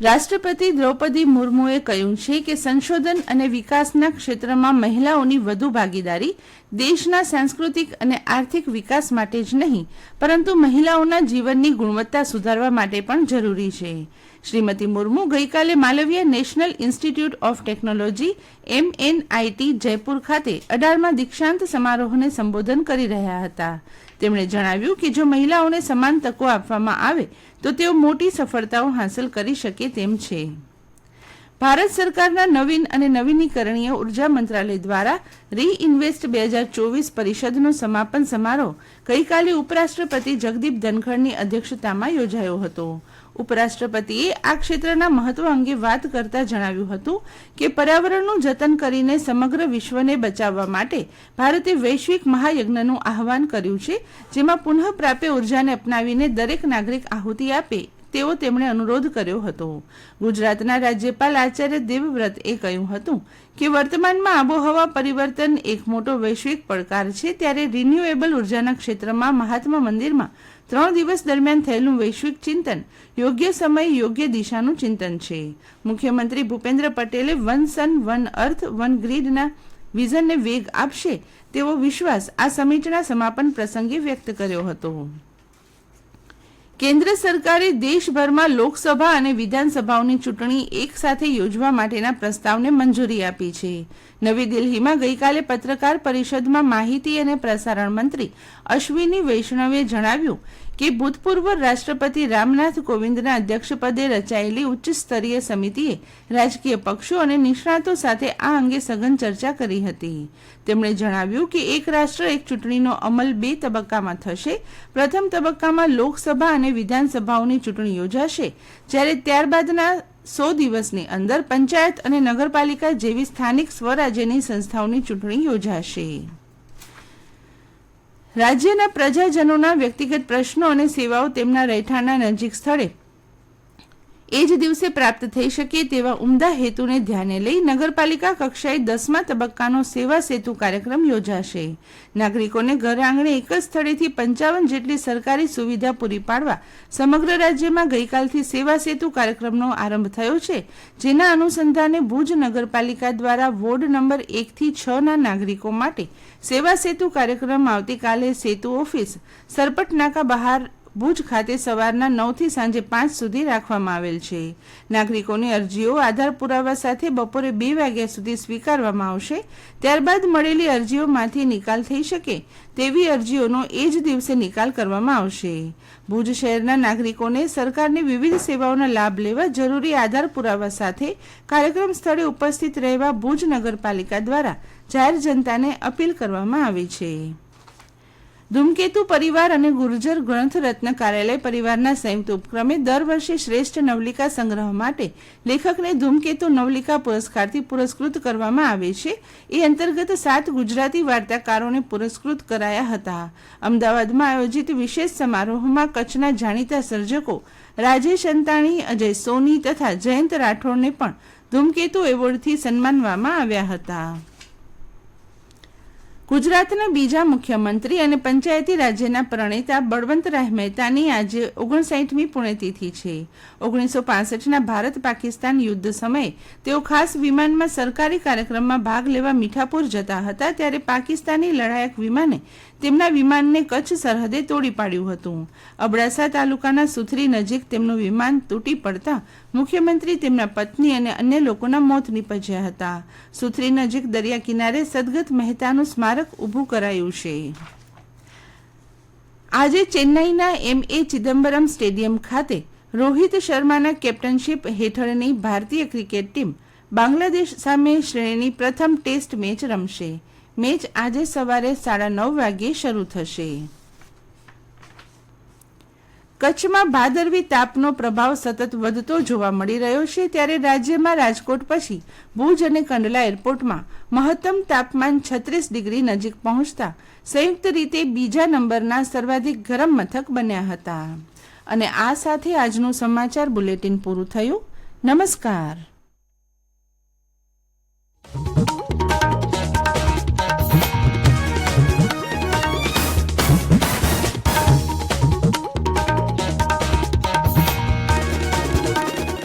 રાષ્ટ્રપતિ દ્રૌપદી મુર્મુએ કહ્યું છે કે સંશોધન અને વિકાસના ક્ષેત્રમાં મહિલાઓની વધુ ભાગીદારી દેશના સાંસ્કૃતિક અને આર્થિક વિકાસ માટે જ નહીં, પરંતુ મહિલાઓના જીવનની ગુણવત્તા સુધારવા માટે પણ જરૂરી છે. શ્રીમતી મુર્મુ ગઈકાલે Malaviya national institute of technology MNIT Jaipur ખાતે અઢારમાં દીક્ષાંત સમારોહને સંબોધન કરી રહ્યા હતા. તેમણે જણાવ્યું કે જો મહિલાઓને સમાન તકો આપવામાં આવે, તો તેઓ મોટી સફળતાઓ હાંસલ કરી શકે તેમ છે. ભારત સરકારના નવીન અને નવીનીકરણીય ઊર્જા મંત્રાલય દ્વારા રી ઇન્વેસ્ટ બે હજાર ચોવીસ પરિષદનો સમાપન સમારોહ ગઈકાલે ઉપરાષ્ટ્રપતિ જગદીપ ધનખડની અધ્યક્ષતામાં યોજાયો હતો. ઉપરાષ્ટ્રપતિએ આ ક્ષેત્રના મહત્વ અંગે વાત કરતા જણાવ્યું હતું કે પર્યાવરણનું જતન કરીને સમગ્ર વિશ્વને બચાવવા માટે ભારતે વૈશ્વિક મહાયજ્ઞનું આહવાન કર્યું છે, જેમાં પુનઃપ્રાપ્ય ઉર્જાને અપનાવીને દરેક નાગરિક આહુતિ આપે તેવો તેમણે અનુરોધ કર્યો હતો. ગુજરાતના રાજ્યપાલ આચાર્ય દેવવ્રત એ કહ્યું હતું કે, વર્તમાનમાં આબોહવા પરિવર્તન એક મોટો વૈશ્વિક પડકાર છે. ત્યારે રિન્યુએબલ ઉર્જાના ક્ષેત્રમાં મહાત્મા મંદિરમાં ત્રણ દિવસ દરમિયાન થયેલું વૈશ્વિક ચિંતન યોગ્ય સમય યોગ્ય દિશાનું ચિંતન છે. મુખ્યમંત્રી ભૂપેન્દ્ર પટેલે one sun, one earth, one ગ્રીડના વિઝનને વેગ આપશે તેવો વિશ્વાસ આ સમિટના સમાપન પ્રસંગે વ્યક્ત કર્યો હતો. કેન્દ્ર સરકારે દેશભરમાં લોકસભા અને વિધાનસભાઓની ચૂંટણી એક સાથે યોજવા માટેના પ્રસ્તાવને મંજૂરી આપી છે. નવી દિલ્હીમાં ગઈકાલે પત્રકાર પરિષદમાં માહિતી અને પ્રસારણ મંત્રી અશ્વિની વૈષ્ણવે જણાવ્યું કે ભૂતપૂર્વ રાષ્ટ્રપતિ રામનાથ કોવિંદના અધ્યક્ષપદે રચાયેલી ઉચ્ચ સ્તરીય સમિતિએ રાજકીય પક્ષો અને નિષ્ણાતો સાથે આ અંગે સઘન ચર્ચા કરી હતી. તેમણે જણાવ્યું કે એક રાષ્ટ્ર, એક ચૂંટણીનો અમલ બે તબક્કામાં થશે. પ્રથમ તબક્કામાં લોકસભા અને વિધાનસભાઓની ચૂંટણી યોજાશે, જ્યારે ત્યારબાદના સો દિવસની અંદર પંચાયત અને નગરપાલિકા જેવી સ્થાનિક સ્વરાજ્યની સંસ્થાઓની ચૂંટણી યોજાશે. રાજ્યના પ્રજાજનોના વ્યક્તિગત પ્રશ્નો અને સેવાઓ તેમના રહેઠાણના નજીક સ્થળે એ જ દિવસે પ્રાપ્ત થઈ શકે તેવા ઉમદા હેતુને ધ્યાને લઈ નગરપાલિકા કક્ષાએ દસમા તબક્કાનો સેવા સેતુ કાર્યક્રમ યોજાશે. નાગરિકોને ઘર આંગણે એક જ સ્થળેથી પંચાવન જેટલી સરકારી સુવિધા પૂરી પાડવા સમગ્ર રાજ્યમાં ગઈકાલથી સેવા સેતુ કાર્યક્રમનો આરંભ થયો છે, જેના અનુસંધાને ભુજ નગરપાલિકા દ્વારા વોર્ડ નંબર એકથી છ ના નાગરિકો માટે સેવા સેતુ કાર્યક્રમ આવતીકાલે સેતુ ઓફિસ સરપટ નાકા બહાર ભુજ ખાતે સવારના નવથી સાંજે પાંચ સુધી રાખવામાં આવેલ છે. નાગરિકોની અરજીઓ આધાર પુરાવા સાથે બપોરે બે વાગ્યા સુધી સ્વીકારવામાં આવશે. ત્યારબાદ મળેલી અરજીઓમાંથી નિકાલ થઈ શકે તેવી અરજીઓનો એ જ દિવસે નિકાલ કરવામાં આવશે. ભુજ શહેરના નાગરિકોને સરકારની વિવિધ સેવાઓના લાભ લેવા જરૂરી આધાર પુરાવા સાથે કાર્યક્રમ સ્થળે ઉપસ્થિત રહેવા ભુજ નગરપાલિકા દ્વારા જાહેર જનતાને અપીલ કરવામાં આવી છે. ધૂમકેતુ પરિવાર અને ગુર્જર ગ્રંથ રત્ન કાર્યાલય પરિવારના સંયુક્ત ઉપક્રમે દર વર્ષે શ્રેષ્ઠ નવલિકા સંગ્રહ માટે લેખકને ધૂમકેતુ નવલિકા પુરસ્કારથી પુરસ્કૃત કરવામાં આવે છે. એ અંતર્ગત સાત ગુજરાતી વાર્તાકારોને પુરસ્કૃત કરાયા હતા. અમદાવાદમાં આયોજિત વિશેષ સમારોહમાં કચ્છના જાણીતા સર્જકો રાજેશ અંતાણી, અજય સોની તથા જયંત રાઠોડને પણ ધૂમકેતુ એવોર્ડથી સન્માનવામાં આવ્યા હતા. ગુજરાતના બીજા મુખ્યમંત્રી અને પંચાયતી રાજ્યના પ્રણેતા બળવંતરાય મહેતાની આજે ઓગણસાઠમી પુણ્યતિથિ છે. ઓગણીસો પાસઠના ભારત પાકિસ્તાન યુદ્ધ સમયે તેઓ ખાસ વિમાનમાં સરકારી કાર્યક્રમમાં ભાગ લેવા મીઠાપુર જતા હતા ત્યારે પાકિસ્તાની લડાયક વિમાને તેમના વિમાનને કચ્છ સરહદે તોડી પાડ્યું હતું. અબડાસા તાલુકાના સુથરી નજીક તેમનું વિમાન તૂટી પડતા મુખ્યમંત્રી તેમના પત્ની અને અન્ય લોકોના મોત નીપજ્યા હતા. સુથરી નજીક દરિયા કિનારે સદગત મહેતાનું સ્મારક ઊભું કરાયું છે. આજે ચેન્નાઈના એમ એ ચિદમ્બરમ સ્ટેડિયમ ખાતે રોહિત શર્માના કેપ્ટનશીપ હેઠળની ભારતીય ક્રિકેટ ટીમ બાંગ્લાદેશ સામે શ્રેણીની પ્રથમ ટેસ્ટ મેચ રમશે. મેચ આજે સવારે સાડા નવ વાગ્યે શરૂ થશે. કચ્છમાં ભાદરવી તાપનો પ્રભાવ સતત વધતો જોવા મળી રહ્યો છે ત્યારે રાજ્યમાં રાજકોટ પછી ભુજ અને કંડલા એરપોર્ટમાં મહત્તમ તાપમાન છત્રીસ ડિગ્રી નજીક પહોંચતા સંયુક્ત રીતે બીજા નંબરના સર્વાધિક ગરમ મથક બન્યા હતા. અને આ સાથે આજનું સમાચાર બુલેટિન પૂરું થયું. નમસ્કાર.